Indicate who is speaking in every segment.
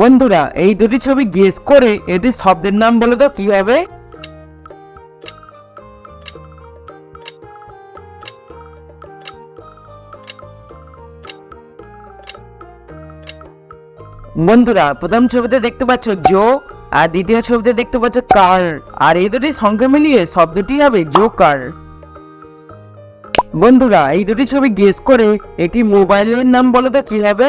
Speaker 1: বন্ধুরা, এই দুটি ছবি গেস করে এটি শব্দের নাম বলে তো কি হবে? বন্ধুরা, প্রথম ছবিতে দেখতে পাচ্ছ জো, আর দ্বিতীয় ছবিতে দেখতে পাচ্ছ কার, আর এই দুটি সংখ্যা মিলিয়ে শব্দটি হবে জোকার। বন্ধুরা, এই দুটি ছবি গেস করে একটি মোবাইলের নাম বলো তো কি হবে?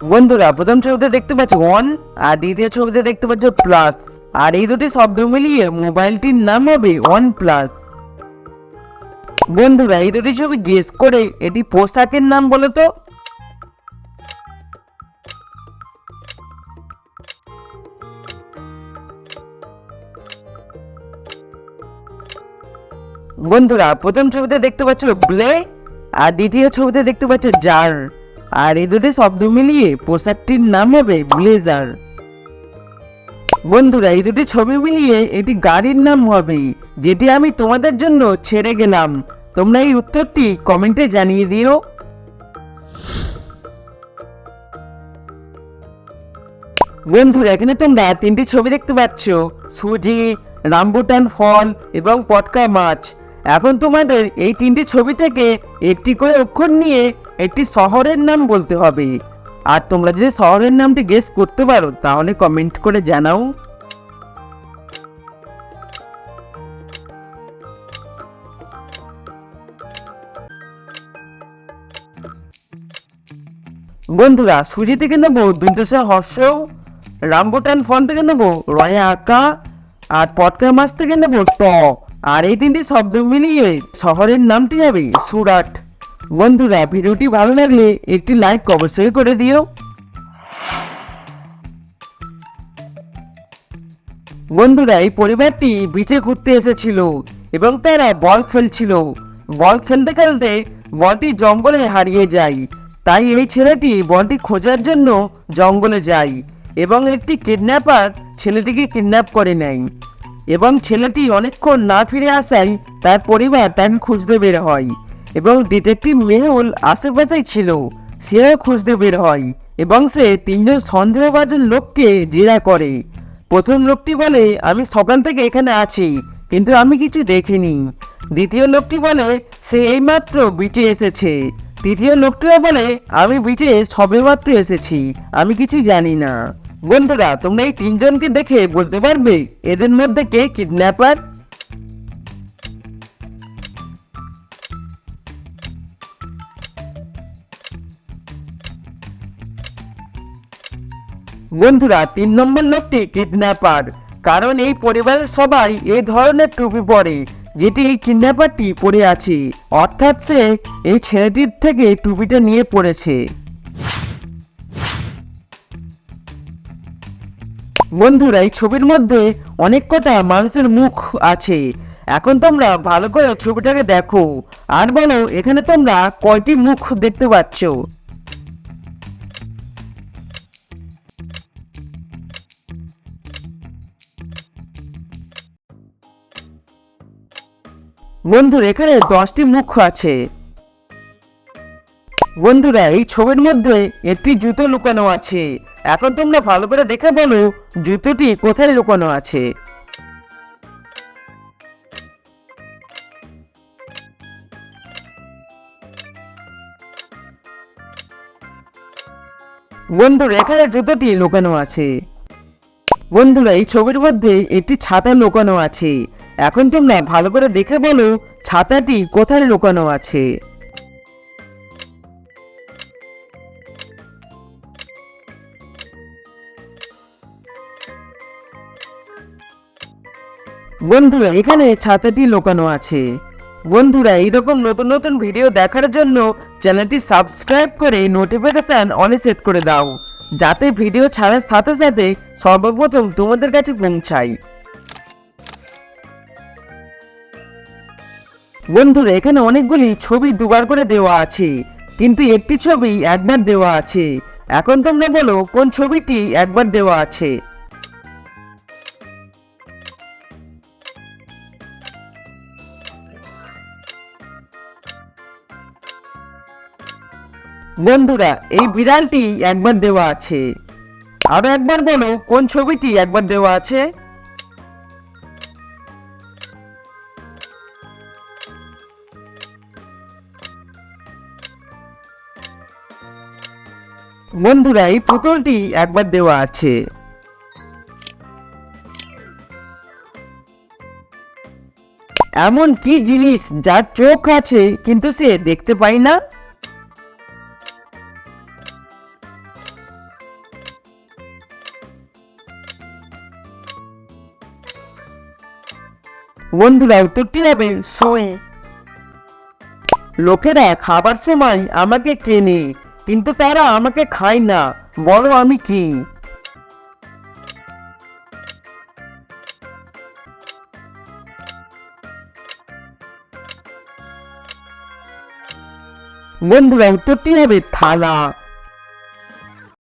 Speaker 1: বন্ধুরা, প্রথম ছবিতে দেখতে পাচ্ছ ওয়ান আর দ্বিতীয় ছবিতে দেখতে পাচ্ছ প্লাস আর এই দুটি শব্দ মিলিয়ে মোবাইলটির নাম হবে ওয়ান প্লাস বন্ধুরা, এই দুটি ছবি গেস করে এটি পোশাকের নাম বলো তো। বন্ধুরা, প্রথম ছবিতে দেখতে পাচ্ছ ব্লে আর দ্বিতীয় ছবিতে দেখতে পাচ্ছ জার আর এই দুটি শব্দ মিলিয়ে পোশাকটির নাম হবে ব্লেজার। বন্ধুরা, এই দুটি ছবি মিলিয়ে এটি গাড়ির নাম হবে, যেটি আমি তোমাদের জন্য ছেড়ে গেলাম। তোমরা এই উত্তরটি কমেন্টে জানিয়ে দিও। বন্ধুরা, এখানে তোমরা তিনটি ছবি দেখতে পাচ্ছ, সুজি, রামবুটান ফল এবং পটকা মাছ। এখন তোমাদের এই তিনটি ছবি থেকে একটি করে অক্ষর নিয়ে একটি শহরের নাম বলতে হবে। আর তোমরা যদি শহরের নামটি গেস করতে পারো, তাহলে কমেন্ট করে জানাও। বন্ধুরা সুজি থেকে নেব দুইটা হর্ষ রামবুটান ফল থেকে নেব রয়া আঁকা, আর পটকা মাছ থেকে নেব ট। আর এই তিনটি শব্দ মিলিয়ে শহরের নামটি হবে সুরাট। বন্ধুরা, ভিডিওটি ভালো লাগলে একটি লাইক অবশ্যই করে দিও। বন্ধুরা, এই পরিবারটি বিচে ঘুরতে এসেছিল এবং তারা বল খেলছিল। বল খেলতে খেলতে বলটি জঙ্গলে হারিয়ে যায়। তাই এই ছেলেটি বলটি খোঁজার জন্য জঙ্গলে যায় এবং একটি কিডন্যাপার ছেলেটিকে কিডন্যাপ করে নেয়। এবং ছেলেটি অনেকক্ষণ না ফিরে আসায় তার পরিবার তাকে খুঁজতে বের হয়। এবং ডিটেকটিভ মেহুল আশেপাশেই ছিল। সেও খুঁজতে বের হয় এবং সে তিনজন সন্দেহভাজন লোককে জেরা করে। প্রথম লোকটি বলে, আমি সকাল থেকে এখানে আছি, কিন্তু আমি কিছু দেখিনি। দ্বিতীয় লোকটি বলে, সে এইমাত্র বিচে এসেছে। তৃতীয় লোকটিও বলে, আমি বিচে সবেমাত্র এসেছি, আমি কিছু জানি না। বন্ধুরা, তোমরা এই তিনজনকে দেখে বলতে পারবে, এদের মধ্যে কে কিডন্যাপার বন্ধুরা, তিন নম্বর লোকটি কিডন্যাপার কারণ এই পরিবারের সবাই এই ধরনের টুপি পরে, যেটি এই কিডন্যাপারটি পরে আছে। অর্থাৎ সে এই ছেলেটির থেকে টুপিটা নিয়ে পড়েছে। বন্ধুরা, এই ছবির মধ্যে অনেক কটা মানুষের মুখ আছে। এখন তোমরা ভালো করে ছবিটাকে দেখো। আর বলো, এখানে তোমরা কয়টি মুখ দেখতে পাচ্ছ? বন্ধুরা এখানে দশটি মুখ আছে। বন্ধুরা, এই ছবির মধ্যে একটি জুতো লুকানো আছে। এখন তোমরা ভালো করে দেখে বলো, জুতোটি কোথায় লুকানো আছে। বন্ধুরা এখানে জুতোটি লুকানো আছে। বন্ধুরা, এই ছবির মধ্যে একটি ছাতা লুকানো আছে। এখন তোমরা ভালো করে দেখে বলো ছাতাটি কোথায় লুকানো আছে। বন্ধুরা, এখানে ছাতাটি লুকানো আছে। বন্ধুরা, এইরকম নতুন নতুন ভিডিও দেখার জন্য চ্যানেলটি সাবস্ক্রাইব করে নোটিফিকেশন অনে সেট করে দাও। যাতে ভিডিও ছাড়ার সাথে সাথে সর্বপ্রথম তোমাদের কাছে পৌঁছায় বন্ধুরা, এখানে অনেকগুলি ছবি দুবার করে দেওয়া আছে, কিন্তু একটি ছবি একবার দেওয়া আছে। এখন তোমরা বলো, কোন ছবিটি একবার দেওয়া আছে? বন্ধুরা, এই বিড়ালটি একবার দেওয়া আছে। আরও একবার বলো, কোন ছবিটি একবার দেওয়া আছে? বন্ধুরা এই পুতুলটি একবার দেওয়া আছে। এমন কি জিনিস যার চোখ আছে কিন্তু সে দেখতে পায় না? বন্ধুরা, উত্তরটি হবে সই লোকেরা খাবার সময় আমাকে কেনে। কিন্তু তারা আমাকে খায় না। বলো আমি কি? বন্ধুরা উত্তরটি হবে থালা।